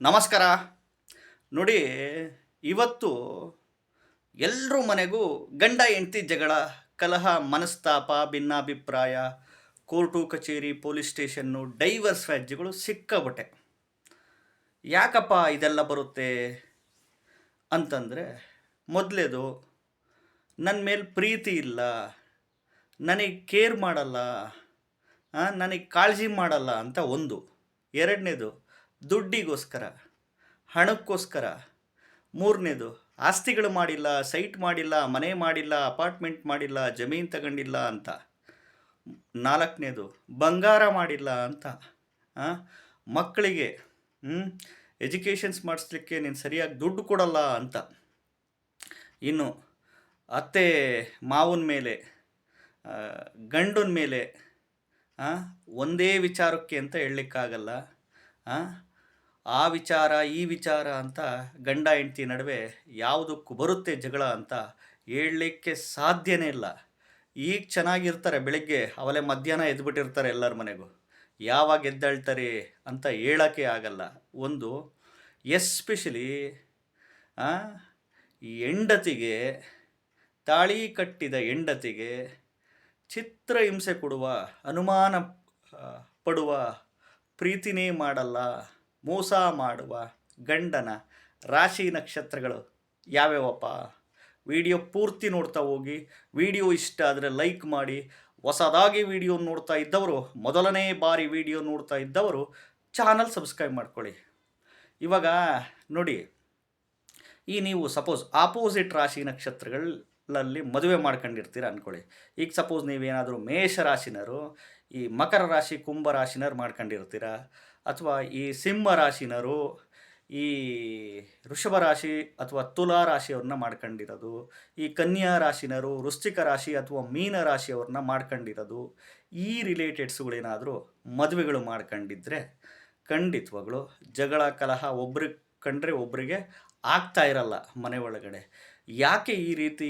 ನಮಸ್ಕಾರ. ನೋಡಿ, ಇವತ್ತು ಎಲ್ಲರ ಮನೆಗೂ ಗಂಡ ಹೆಂಡತಿ ಜಗಳ, ಕಲಹ, ಮನಸ್ತಾಪ, ಭಿನ್ನಾಭಿಪ್ರಾಯ, ಕೋರ್ಟು, ಕಚೇರಿ, ಪೊಲೀಸ್ ಸ್ಟೇಷನ್ನು ಡೈವರ್ಸ್ ವ್ಯಾಜ್ಯಗಳು ಸಿಕ್ಕಬಟ್ಟೆ ಯಾಕಪ್ಪ ಇದೆಲ್ಲ ಬರುತ್ತೆ ಅಂತಂದರೆ, ಮೊದಲೇದು ನನ್ನ ಮೇಲೆ ಪ್ರೀತಿ ಇಲ್ಲ, ನನಗೆ ಕೇರ್ ಮಾಡಲ್ಲ ನನಗೆ ಕಾಳಜಿ ಮಾಡಲ್ಲ ಅಂತ ಒಂದು. ಎರಡನೇದು ದುಡ್ಡಿಗೋಸ್ಕರ, ಹಣಕ್ಕೋಸ್ಕರ, ಮೂರನೇದು, ಆಸ್ತಿಗಳು ಮಾಡಿಲ್ಲ, ಸೈಟ್ ಮಾಡಿಲ್ಲ, ಮನೆ ಮಾಡಿಲ್ಲ, ಅಪಾರ್ಟ್ಮೆಂಟ್ ಮಾಡಿಲ್ಲ, ಜಮೀನು ತಗೊಂಡಿಲ್ಲ ಅಂತ. ನಾಲ್ಕನೇದು, ಬಂಗಾರ ಮಾಡಿಲ್ಲ ಅಂತ. ಮಕ್ಕಳಿಗೆ ಎಜುಕೇಷನ್ಸ್ ಮಾಡಿಸ್ಲಿಕ್ಕೆ ನೀನು ಸರಿಯಾಗಿ ದುಡ್ಡು ಕೊಡಲ್ಲ ಅಂತ. ಇನ್ನು, ಅತ್ತೆ ಮಾವನ ಮೇಲೆ ಗಂಡನ ಮೇಲೆ ಒಂದೇ ವಿಚಾರಕ್ಕೆ ಅಂತ ಹೇಳಲಿಕ್ಕಾಗಲ್ಲ. ಆ, ವಿಚಾರ ಈ ವಿಚಾರ ಅಂತ ಗಂಡ ಹೆಂಡತಿ ನಡುವೆ ಯಾವುದಕ್ಕೂ ಬರುತ್ತೆ ಜಗಳ ಅಂತ ಹೇಳಲಿಕ್ಕೆ ಸಾಧ್ಯನೇ ಇಲ್ಲ. ಈಗ ಚೆನ್ನಾಗಿರ್ತಾರೆ ಬೆಳಗ್ಗೆ ಅವಲೇ ಮಧ್ಯಾಹ್ನ ಎದ್ಬಿಟ್ಟಿರ್ತಾರೆ ಎಲ್ಲರ ಮನೆಗೂ. ಯಾವಾಗ ಎದ್ದಾಳ್ತಾರೆ ಅಂತ ಹೇಳೋಕ್ಕೆ ಆಗಲ್ಲ. ಒಂದು ಎಸ್ಪೆಷಲಿ ಹೆಂಡತಿಗೆ ತಾಳಿ ಕಟ್ಟಿದ ಹೆಂಡತಿಗೆ ಚಿತ್ರ ಹಿಂಸೆ ಕೊಡುವ ಅನುಮಾನ ಪಡುವ ಪ್ರೀತಿನೇ ಮಾಡಲ್ಲ. ಮೋಸ ಮಾಡುವ ಗಂಡನ ರಾಶಿ ನಕ್ಷತ್ರಗಳು ಯಾವ್ಯಾವಪ್ಪ? ವಿಡಿಯೋ ಪೂರ್ತಿ ನೋಡ್ತಾ ಹೋಗಿ, ವಿಡಿಯೋ ಇಷ್ಟ ಆದರೆ ಲೈಕ್ ಮಾಡಿ, ಹೊಸದಾಗಿ ವಿಡಿಯೋ ನೋಡ್ತಾ ಇದ್ದವರು, ಮೊದಲನೇ ಬಾರಿ ವಿಡಿಯೋ ನೋಡ್ತಾ ಇದ್ದವರು ಚಾನಲ್ ಸಬ್ಸ್ಕ್ರೈಬ್ ಮಾಡ್ಕೊಳ್ಳಿ. ಇವಾಗ ನೋಡಿ, ಈ ನೀವು ಸಪೋಸ್ ಆಪೋಸಿಟ್ ರಾಶಿ ನಕ್ಷತ್ರಗಳಲ್ಲಿ ಮದುವೆ ಮಾಡ್ಕೊಂಡಿರ್ತೀರ ಅಂದ್ಕೊಳ್ಳಿ ಈಗ ಸಪೋಸ್ ನೀವೇನಾದರೂ ಮೇಷ ರಾಶಿನರು ಈ ಮಕರ ರಾಶಿ, ಕುಂಭ ರಾಶಿನರು ಮಾಡ್ಕೊಂಡಿರ್ತೀರ ಅಥವಾ ಈ ಸಿಂಹ ರಾಶಿನರು ಈ ವೃಷಭ ರಾಶಿ ಅಥವಾ ತುಲಾ ರಾಶಿಯವ್ರನ್ನ ಮಾಡ್ಕೊಂಡಿರೋದು, ಈ ಕನ್ಯಾ ರಾಶಿನರು, ವೃಶ್ಚಿಕ ರಾಶಿ ಅಥವಾ ಮೀನ ರಾಶಿಯವ್ರನ್ನ ಮಾಡ್ಕೊಂಡಿರೋದು, ಈ ರಿಲೇಟೆಡ್ಸ್ಗಳೇನಾದರೂ ಮದುವೆಗಳು ಮಾಡ್ಕೊಂಡಿದ್ರೆ ಖಂಡಿತವಾಗ್ಲು ಜಗಳ, ಕಲಹ ಒಬ್ರಿಗೆ ಕಂಡ್ರೆ ಒಬ್ಬರಿಗೆ ಆಗ್ತಾ ಇರಲ್ಲ ಮನೆ ಒಳಗಡೆ. ಯಾಕೆ ಈ ರೀತಿ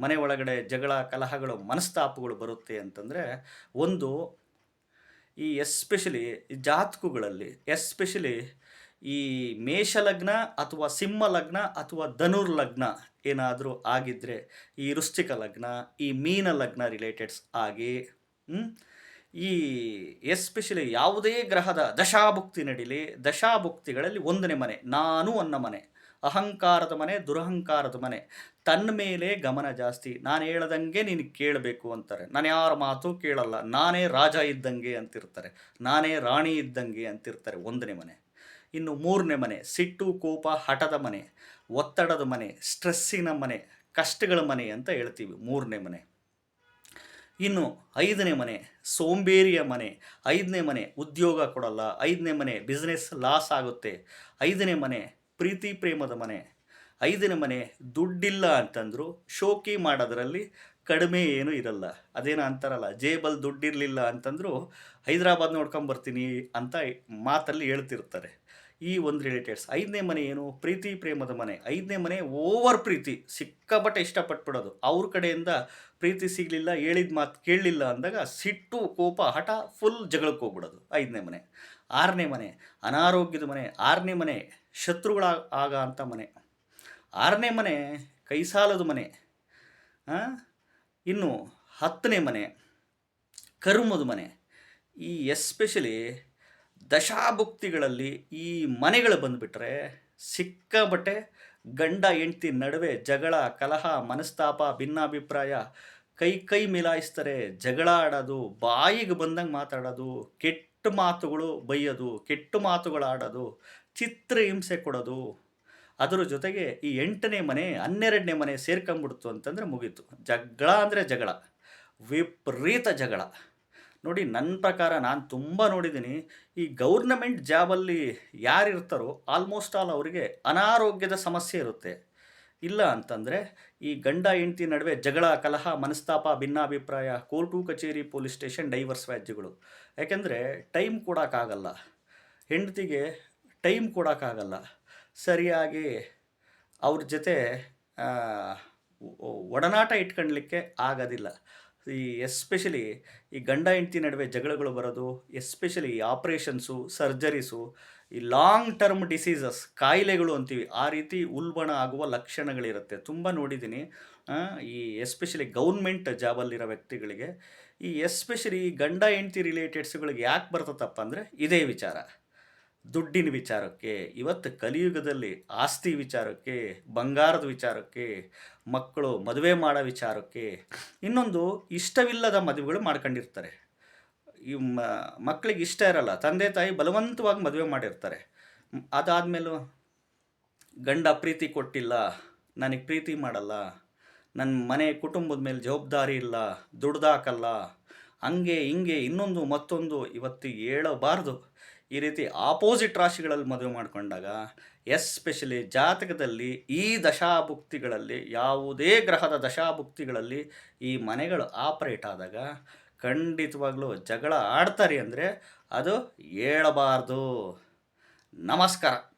ಮನೆ ಒಳಗಡೆ ಜಗಳ, ಕಲಹಗಳು, ಮನಸ್ತಾಪಗಳು ಬರುತ್ತೆ ಅಂತಂದರೆ, ಒಂದು ಈ ಎಸ್ಪೆಷಲಿ ಜಾತಕಗಳಲ್ಲಿ ಎಸ್ಪೆಷಲಿ ಈ ಮೇಷಲಗ್ನ ಅಥವಾ ಸಿಂಹ ಲಗ್ನ ಅಥವಾ ಧನುರ್ ಲಗ್ನ ಏನಾದರೂ ಆಗಿದ್ದರೆ ಈ ವೃಶ್ಚಿಕ ಲಗ್ನ ಈ ಮೀನ ಲಗ್ನ ರಿಲೇಟೆಡ್ಸ್ ಆಗಿ ಈ ಎಸ್ಪೆಷಲಿ ಯಾವುದೇ ಗ್ರಹದ ದಶಾಭುಕ್ತಿ ನಡೀಲಿ, ದಶಾಭುಕ್ತಿಗಳಲ್ಲಿ ಒಂದನೇ ಮನೆ, ನಾನು ಅನ್ನ ಮನೆ. ಅಹಂಕಾರದ ಮನೆ, ದುರಹಂಕಾರದ ಮನೆ. ತನ್ನ ಮೇಲೆ ಗಮನ ಜಾಸ್ತಿ. ನಾನು ಹೇಳ್ದಂಗೆ ನೀನು ಕೇಳಬೇಕು ಅಂತಾರೆ. ನಾನು ಯಾರ ಮಾತು ಕೇಳಲ್ಲ. ನಾನೇ ರಾಜ ಇದ್ದಂಗೆ ಅಂತಿರ್ತಾರೆ. ನಾನೇ ರಾಣಿ ಇದ್ದಂಗೆ ಅಂತಿರ್ತಾರೆ ಒಂದನೇ ಮನೆ. ಇನ್ನು ಮೂರನೇ ಮನೆ, ಸಿಟ್ಟು, ಕೋಪ, ಹಠದ ಮನೆ, ಒತ್ತಡದ ಮನೆ, ಸ್ಟ್ರೆಸ್ಸಿನ ಮನೆ, ಕಷ್ಟಗಳ ಮನೆ ಅಂತ ಹೇಳ್ತೀವಿ ಮೂರನೇ ಮನೆ. ಇನ್ನು ಐದನೇ ಮನೆ, ಸೋಂಬೇರಿಯ ಮನೆ. ಐದನೇ ಮನೆ, ಉದ್ಯೋಗ ಕೊಡಲ್ಲ. ಐದನೇ ಮನೆ ಬಿಸ್ನೆಸ್ ಲಾಸ್ ಆಗುತ್ತೆ. ಐದನೇ ಮನೆ ಪ್ರೀತಿ ಪ್ರೇಮದ ಮನೆ. ಐದನೇ ಮನೆ ದುಡ್ಡಿಲ್ಲ ಅಂತಂದ್ರು ಶೋಕಿ ಮಾಡೋದ್ರಲ್ಲಿ ಕಡಿಮೆ ಏನು ಇರಲ್ಲ. ಅದೇನೋ ಅಂತಾರಲ್ಲ, ಜೇಬಲ್ ದುಡ್ಡಿರಲಿಲ್ಲ ಅಂತಂದ್ರು ಹೈದರಾಬಾದ್ ನೋಡ್ಕೊಂಬರ್ತೀನಿ ಅಂತ ಮಾತಲ್ಲಿ ಹೇಳ್ತಿರ್ತಾರೆ. ಈ ಒಂದು ರಿಲೇಟೆಡ್ಸ್, ಐದನೇ ಮನೆ ಏನು? ಪ್ರೀತಿ ಪ್ರೇಮದ ಮನೆ. ಐದನೇ ಮನೆ ಓವರ್ ಪ್ರೀತಿ. ಸಿಕ್ಕಾಪಟ್ಟೆ ಇಷ್ಟಪಟ್ಬಿಡೋದು. ಅವ್ರ ಕಡೆಯಿಂದ ಪ್ರೀತಿ ಸಿಗಲಿಲ್ಲ, ಹೇಳಿದ ಮಾತು ಕೇಳಲಿಲ್ಲ ಅಂದಾಗ ಸಿಟ್ಟು, ಕೋಪ, ಹಠ, ಫುಲ್ ಜಗಳಕ್ಕೆ ಹೋಗ್ಬಿಡೋದು ಐದನೇ ಮನೆ. ಆರನೇ ಮನೆ, ಅನಾರೋಗ್ಯದ ಮನೆ, ಆರನೇ ಮನೆ, ಶತ್ರುಗಳ ಆಗ ಅಂತ ಮನೆ. ಆರನೇ ಮನೆ, ಕೈಸಾಲದ ಮನೆ? ಇನ್ನು ಹತ್ತನೇ ಮನೆ, ಕರ್ಮದ ಮನೆ. ಈ ಎಸ್ಪೆಷಲಿ ದಶಾಭುಕ್ತಿಗಳಲ್ಲಿ ಈ ಮನೆಗಳು ಬಂದುಬಿಟ್ರೆ ಸಿಕ್ಕಾಬಟ್ಟೆ ಗಂಡ, ಹೆಂಡ್ತಿ ನಡುವೆ ಜಗಳ, ಕಲಹ, ಮನಸ್ತಾಪ, ಭಿನ್ನಾಭಿಪ್ರಾಯ, ಕೈ ಕೈ ಮಿಲಾಯಿಸ್ತಾರೆ, ಜಗಳ ಆಡೋದು, ಬಾಯಿಗೆ ಬಂದಂಗೆ ಮಾತಾಡೋದು, ಕೆಟ್ಟ ಮಾತುಗಳು ಬೈಯೋದು, ಕೆಟ್ಟ ಮಾತುಗಳಾಡೋದು ಚಿತ್ರಹಿಂಸೆ ಕೊಡೋದು. ಅದರ ಜೊತೆಗೆ ಈ ಎಂಟನೇ ಮನೆ, ಹನ್ನೆರಡನೇ ಮನೆ ಸೇರ್ಕೊಂಬಿಡ್ತು ಅಂತಂದರೆ ಮುಗೀತು. ಜಗಳ ಅಂದರೆ ಜಗಳ, ವಿಪರೀತ ಜಗಳ. ನೋಡಿ, ನನ್ನ ಪ್ರಕಾರ ನಾನು ತುಂಬ ನೋಡಿದ್ದೀನಿ, ಈ ಗೌರ್ನಮೆಂಟ್ ಜಾಬಲ್ಲಿ ಯಾರಿರ್ತಾರೋ ಆಲ್ಮೋಸ್ಟ್ ಆಲ್ ಅವರಿಗೆ ಅನಾರೋಗ್ಯದ ಸಮಸ್ಯೆ ಇರುತ್ತೆ. ಇಲ್ಲ ಅಂತಂದರೆ, ಈ ಗಂಡ, ಹೆಂಡತಿ ನಡುವೆ ಜಗಳ, ಕಲಹ, ಮನಸ್ತಾಪ, ಭಿನ್ನಾಭಿಪ್ರಾಯ, ಕೋರ್ಟು, ಕಚೇರಿ, ಪೊಲೀಸ್ ಸ್ಟೇಷನ್, ಡೈವರ್ಸ್ ವ್ಯಾಜ್ಯಗಳು. ಯಾಕೆಂದರೆ ಟೈಮ್ ಕೊಡೋಕ್ಕಾಗಲ್ಲ. ಹೆಂಡತಿಗೆ ಟೈಮ್ ಕೊಡೋಕ್ಕಾಗಲ್ಲ. ಸರಿಯಾಗಿ ಅವ್ರ ಜೊತೆ ಒಡನಾಟ ಇಟ್ಕೊಳ್ಲಿಕ್ಕೆ ಆಗೋದಿಲ್ಲ. ಈ ಎಸ್ಪೆಷಲಿ ಈ ಗಂಡ ಹೆಂಡತಿ ನಡುವೆ ಜಗಳಗಳು ಬರೋದು, ಎಸ್ಪೆಷಲಿ ಆಪ್ರೇಷನ್ಸು, ಸರ್ಜರೀಸು ಈ ಲಾಂಗ್ ಟರ್ಮ್ ಡಿಸೀಸಸ್ ಕಾಯಿಲೆಗಳು ಅಂತೀವಿ, ಆ ರೀತಿ ಉಲ್ಬಣ ಆಗುವ ಲಕ್ಷಣಗಳಿರುತ್ತೆ. ತುಂಬ ನೋಡಿದ್ದೀನಿ. ಈ ಎಸ್ಪೆಷಲಿ ಗೌರ್ಮೆಂಟ್ ಜಾಬಲ್ಲಿರೋ ವ್ಯಕ್ತಿಗಳಿಗೆ, ಈ ಎಸ್ಪೆಷಲಿ ಗಂಡ ಹೆಂಡತಿ ರಿಲೇಟೆಡ್ಸ್ಗಳಿಗೆ ಯಾಕೆ ಬರ್ತದಪ್ಪ ಅಂದರೆ, ಇದೇ ವಿಚಾರ. ದುಡ್ಡಿನ ವಿಚಾರಕ್ಕೆ, ಇವತ್ತು ಕಲಿಯುಗದಲ್ಲಿ ಆಸ್ತಿ ವಿಚಾರಕ್ಕೆ, ಬಂಗಾರದ ವಿಚಾರಕ್ಕೆ, ಮಕ್ಕಳು ಮದುವೆ ಮಾಡೋ ವಿಚಾರಕ್ಕೆ, ಇನ್ನೊಂದು ಇಷ್ಟವಿಲ್ಲದ ಮದುವೆಗಳು ಮಾಡ್ಕೊಂಡಿರ್ತಾರೆ. ಈ ಮಕ್ಕಳಿಗೆ ಇಷ್ಟ ಇರಲ್ಲ. ತಂದೆ, ತಾಯಿ ಬಲವಂತವಾಗಿ ಮದುವೆ ಮಾಡಿರ್ತಾರೆ. ಅದಾದಮೇಲೂ, ಗಂಡ ಪ್ರೀತಿ ಕೊಟ್ಟಿಲ್ಲ, ನನಗೆ ಪ್ರೀತಿ ಮಾಡಲ್ಲ ನನ್ನ ಮನೆ ಕುಟುಂಬದ ಮೇಲೆ ಜವಾಬ್ದಾರಿ ಇಲ್ಲ, ದುಡ್ದಾಕಲ್ಲ, ಹಂಗೆ ಹಿಂಗೆ ಇನ್ನೊಂದು ಮತ್ತೊಂದು ಇವತ್ತು ಹೇಳಬಾರ್ದು. ಈ ರೀತಿ ಆಪೋಸಿಟ್ ರಾಶಿಗಳಲ್ಲಿ ಮದುವೆ ಮಾಡಿಕೊಂಡಾಗ ಎಸ್ಪೆಷಲಿ ಜಾತಕದಲ್ಲಿ ಈ ದಶಾಭುಕ್ತಿಗಳಲ್ಲಿ, ಯಾವುದೇ ಗ್ರಹದ ದಶಾಭುಕ್ತಿಗಳಲ್ಲಿ ಈ ಮನೆಗಳು ಆಪರೇಟ್ ಆದಾಗ ಖಂಡಿತವಾಗ್ಲೂ ಜಗಳ ಆಡ್ತಾರೆ ಅಂದರೆ ಅದು ಹೇಳಬಾರ್ದು. ನಮಸ್ಕಾರ.